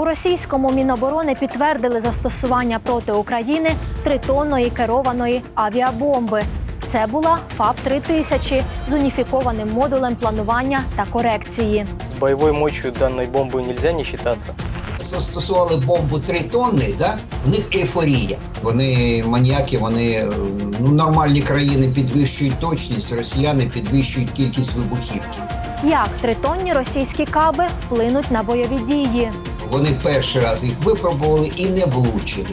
У російському міноборони підтвердили застосування проти України тритонної керованої авіабомби. Це була ФАП 3000 з уніфікованим модулем планування та корекції. С боевой мощью данной бомбы нельзя не считаться. застосували бомбу 3 тонни, да? в них ейфорія. Вони маніяки, вони е, ну, нормальні країни підвищують точність, росіяни підвищують кількість вибухівки. Як тритонні російські каби вплинуть на бойові дії? Вони перший раз їх випробували і не влучили.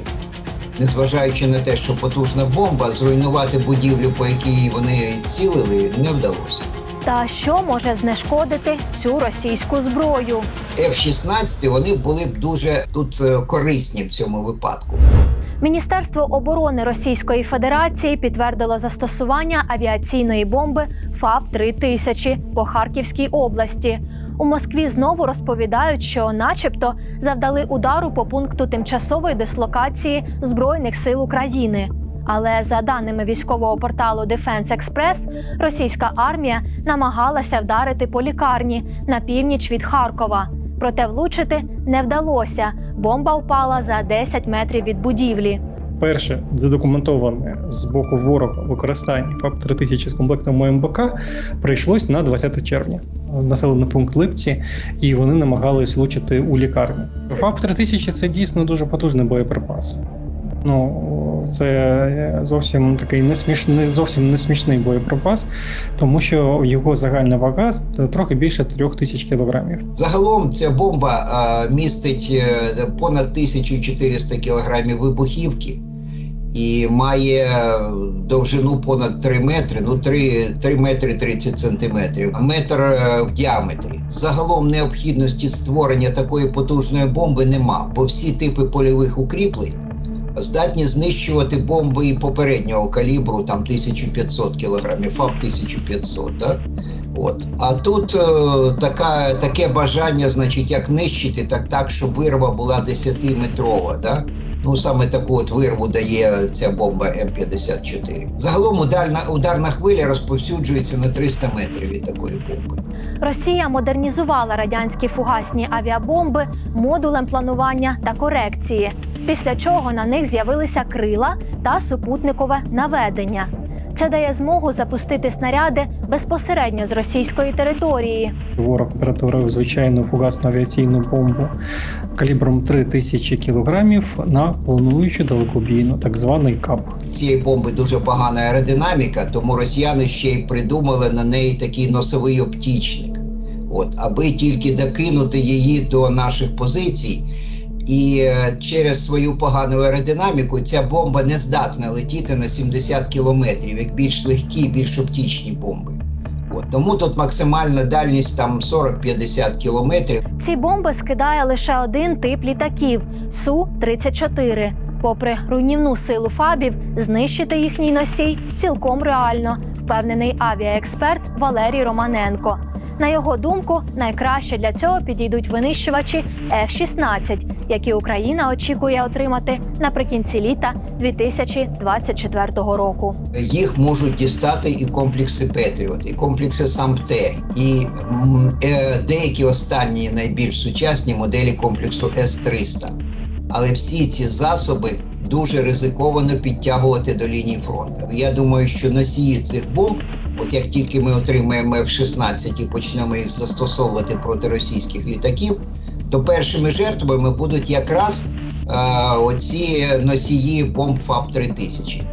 Незважаючи на те, що потужна бомба, зруйнувати будівлю, по якій вони цілили, не вдалося. Та що може знешкодити цю російську зброю? F-16 вони були б дуже тут е, корисні в цьому випадку. Міністерство оборони Російської Федерації підтвердило застосування авіаційної бомби ФАП 3000 по Харківській області. У Москві знову розповідають, що, начебто, завдали удару по пункту тимчасової дислокації Збройних сил України. Але за даними військового порталу Defense Express, російська армія намагалася вдарити по лікарні на північ від Харкова. Проте влучити не вдалося. Бомба впала за 10 метрів від будівлі. Перше задокументоване з боку ворога використання ФАП 3000 з комплектом МБК прийшлось на 20 червня. Населений пункт Липці, і вони намагались влучити у лікарню. ФАП 3000 це дійсно дуже потужний боєприпас. Ну, це зовсім такий не зовсім не смішний боєприпас, тому що його загальна вага трохи більше 3000 кілограмів. Загалом ця бомба е, містить е, понад 1400 кілограмів вибухівки і має довжину понад 3 метри, ну 3, 3 метри 30 сантиметрів, метр е, в діаметрі. Загалом необхідності створення такої потужної бомби нема, бо всі типи польових укріплень здатні знищувати бомби і попереднього калібру, там 1500 кілограмів, ФАП 1500, да? От. А тут е, така, таке бажання, значить, як нищити, так так, щоб вирва була 10-метрова. Да? Ну, саме таку от вирву дає ця бомба М54. Загалом ударна, ударна хвиля розповсюджується на 300 метрів від такої бомби. Росія модернізувала радянські фугасні авіабомби модулем планування та корекції, після чого на них з'явилися крила та супутникове наведення. Це дає змогу запустити снаряди безпосередньо з російської території. Ворог перетворив звичайну фугасну авіаційну бомбу калібром 3000 кілограмів на плануючу далекобійну, так званий КАП. Цієї бомби дуже погана аеродинаміка, тому росіяни ще й придумали на неї такий носовий оптічник. От, аби тільки докинути її до наших позицій. І е, через свою погану аеродинаміку ця бомба не здатна летіти на 70 кілометрів, як більш легкі, більш оптічні бомби. От, тому тут максимальна дальність там 40-50 кілометрів. Ці бомби скидає лише один тип літаків су 34 Попри руйнівну силу фабів, знищити їхній носій цілком реально, впевнений авіаексперт Валерій Романенко. На його думку, найкраще для цього підійдуть винищувачі F-16, які Україна очікує отримати наприкінці літа 2024 року. Їх можуть дістати і комплекси Петріот, і комплекси САМПТЕ, і е, деякі останні найбільш сучасні моделі комплексу С-300. Але всі ці засоби дуже ризиковано підтягувати до лінії фронту. Я думаю, що носії цих бомб, от як тільки ми отримаємо F-16 і почнемо їх застосовувати проти російських літаків, то першими жертвами будуть якраз е, оці носії бомб ФАП 3000.